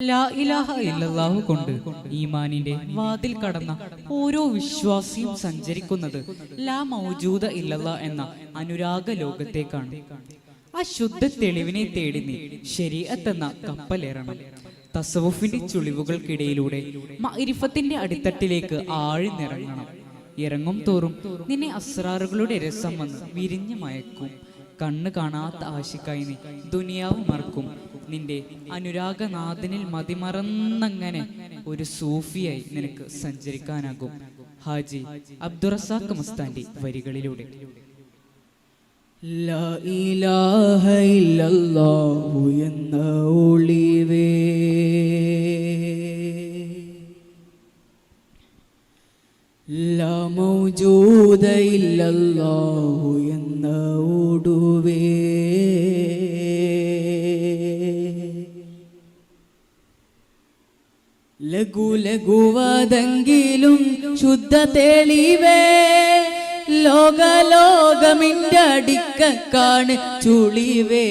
ഇല്ലല്ലാഹു കൊണ്ട് ഈമാനിന്റെ വാതിൽ കടന്ന ഓരോ വിശ്വാസിയും സഞ്ചരിക്കുന്നത് ലാ മൗജൂദ ഇല്ലല്ല എന്ന അനുരാഗ ലോകത്തേക്കാണ്. ആ ശുദ്ധ തെളിവിനെ തേടി നീ ശരീഅത്തെന്ന കപ്പലേറണം. തസവുഫിന്റെ ചുളിവുകൾക്കിടയിലൂടെ മഇരിഫത്തിന്റെ അടിത്തട്ടിലേക്ക് ആഴ്ന്നിറങ്ങണം. ഇറങ്ങും തോറും നിന്നെ അസ്രാറുകളുടെ രസം വന്ന് വിരിഞ്ഞു മയക്കും. കണ്ണ് കാണാത്ത ആശിക്കായി നീ ദുനിയാവ് മറക്കും. നിന്റെ അനുരാഗനാഥനിൽ മതിമറന്നങ്ങനെ ഒരു സൂഫിയായി നിനക്ക് സഞ്ചരിക്കാനാകും. ഹാജി അബ്ദുറസാഖ് മസ്താന്റെ വരികളിലൂടെ. എന്ന ഒളിവേ. മൗജൂദ ഇല്ലല്ലാഹു എന്ന ലഘു ലഘുവതെങ്കിലും ശുദ്ധ തെളിവേ. ലോകലോകമിന്റെ അടിക്ക കാണ് ചുളിവേ.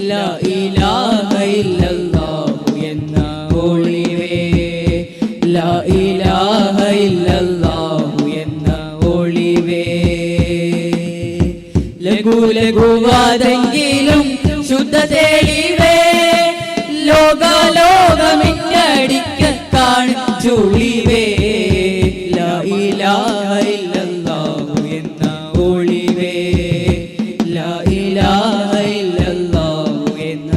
ലാ ഇലാഹ ഇല്ലല്ലാഹു എന്ന ഒളിവേ. ലാ ഇലാഹ ഇല്ലല്ലാഹു എന്ന ഒളിവേ. ലഘു ലഘുവാതെങ്കിലും ഇലാഹ ഇല്ലല്ലാഹു എന്ന എന്ന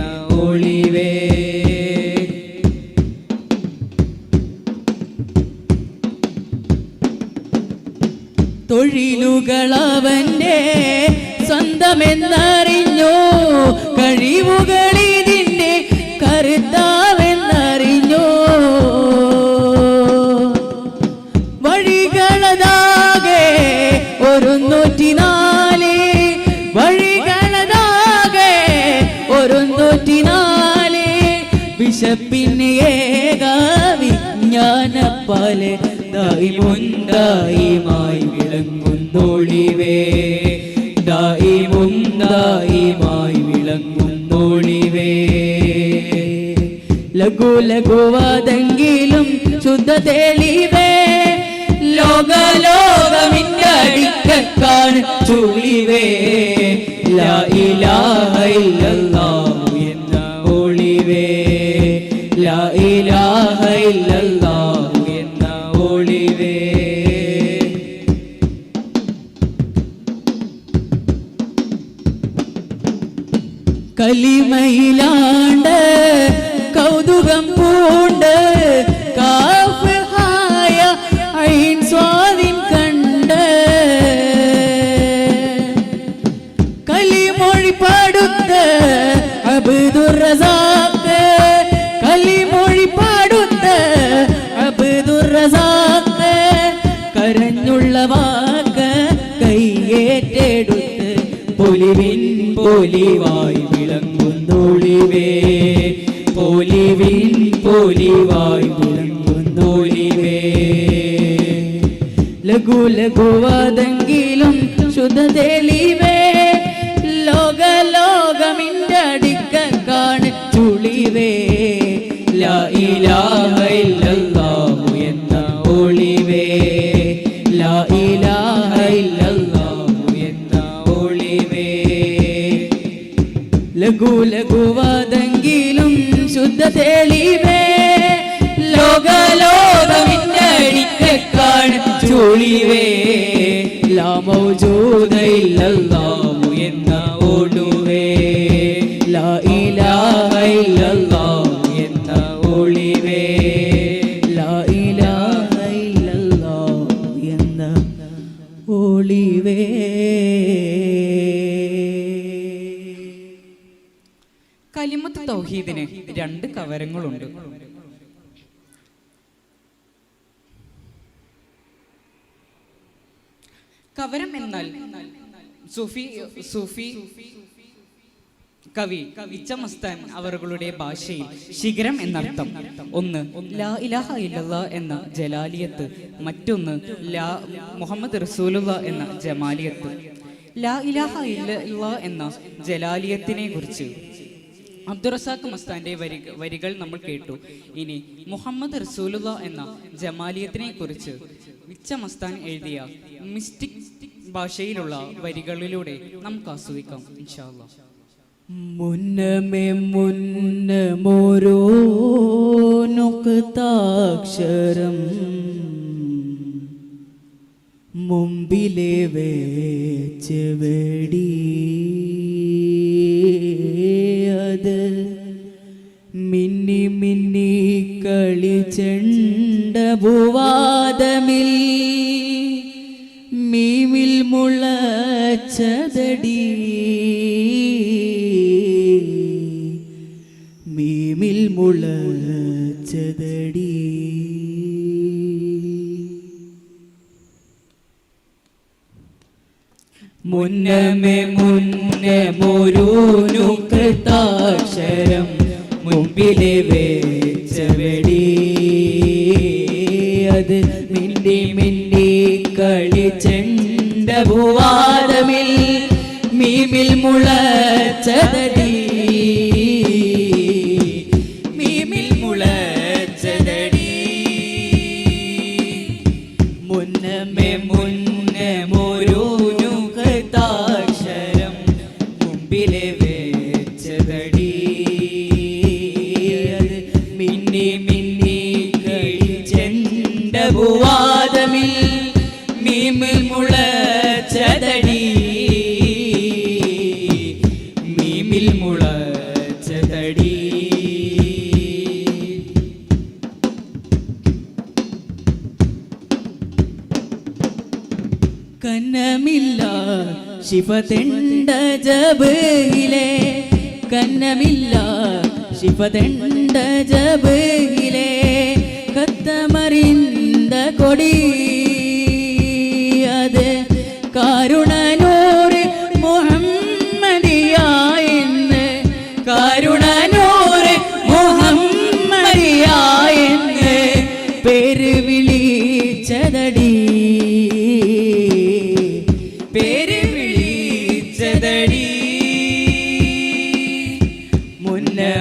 തൊഴിലുകളവന്റെ സ്വന്തമെന്നറിഞ്ഞു കഴിവുകൾ ദായിമുണ്ടായിമായി വിളങ്ങുന്നൊളിവേ. ദായിമുണ്ടായിമായി വിളങ്ങുന്നൊളിവേ. ലഘു ലഘുവാതെങ്കിലും ശുദ്ധ തെളിവേ ലോകലോകമിന്നടിക്ക കാണു ചുളിവേ. ലാ ഇലാഹ പൊലിവായി വിളങ്ങുന്നൊളിവേ. പൊലിവിൽ പൊലിവായി വിളങ്ങുന്നൊളിവേ. ലഘു ലഘുവാതെങ്കിലും ശുദ്ധ തെളിവേ ലോക ലോകമിന്റെ അടിക്ക ചുളിവേ ലാ ഇലാഹ ഇല്ലല്ലാഹു ലഘു ലഘുവാതെങ്കിലും ശുദ്ധ തെളിവേ. ലോകലോകമിന്നടിക്കാണ് ചുളിവേ. ലാ മൗജൂദ ഇല്ലല്ലാഹു എന്ന ഓടുവേ ലാ ഇലാഹ രണ്ട് കവരങ്ങളുണ്ട്. കവരം എന്നാൽ സൂഫി സൂഫി കവി ഇച്ചമസ്താൻ അവരുടെ ഭാഷയിൽ ശിഖരം എന്നർത്ഥം. ഒന്ന് ലാ ഇലാഹ ഇല്ലല്ലാ എന്ന ജലാലിയത്ത്. മറ്റൊന്ന് ലാ മുഹമ്മദ് റസൂലുള്ള എന്ന ജമാലിയത്ത്. ലാ ഇലാഹ ഇല്ല എന്ന ജലാലിയത്തിനെ കുറിച്ച്. അബ്ദുറസാഖ് മസ്താന്റെ വരി വരികൾ നമ്മൾ കേട്ടു. ഇനി മുഹമ്മദ് റസൂലുള്ള എന്ന ജമാലിയത്തിനെ കുറിച്ച് വിച്ച മസ്താൻ എഴുതിയ മിസ്റ്റിക് ഭാഷയിലുള്ള വരികളിലൂടെ നമുക്ക് ആസ്വദിക്കാം ഇൻഷാല്ല മുന്നമേ മുന്നമോരോ നുക്താക്ഷരം മുമ്പിലെ വേച്ച് വെടി മുളച്ചതടി. മുന്നമേ മുന്നേ മോരൂനുക്കത്താക്ഷരം മുമ്പിലെ വേച്ചവെടി. അത് മിണ്ടി മിണ്ടി കളിച്ചെണ്ട ഭൂവാദമിൽ മീമിൽ മുളച്ചതടി. കന്നമില്ല ശിവതെണ്ട ജബയിലെ കന്നമില്ല ശിവതെണ്ട ജബയിലെ കത്തമറിന്ത കൊടി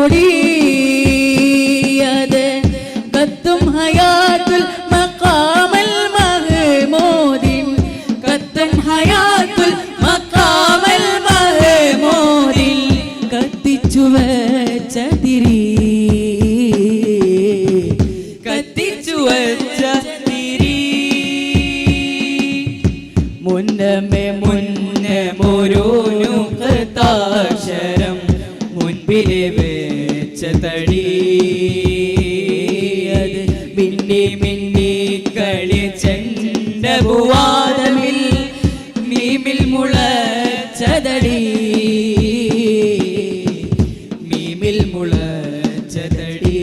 കത്തിമറിந்த കത്തും ഹയാത്തുൽ മഖാമൽ മഹ്മൂദിൻ. കത്തൻ ഹയാത്തുൽ മഖാമൽ മഹ്മൂദിൻ. കത്തിച്ചു വെച്ച തിരി. കത്തിച്ചു വെച്ച തിരി. മുന്നമേ മുന്നേ മോരോനുകത്താക്ഷരം മുൻപിലെ വെച്ച തടി അത് മിന്നി മിന്നി കളിച്ചെണ്ട ഭൂവാദമിൽ മീമിൽ മുളച്ചതടി. മീമിൽ മുളച്ചതടി.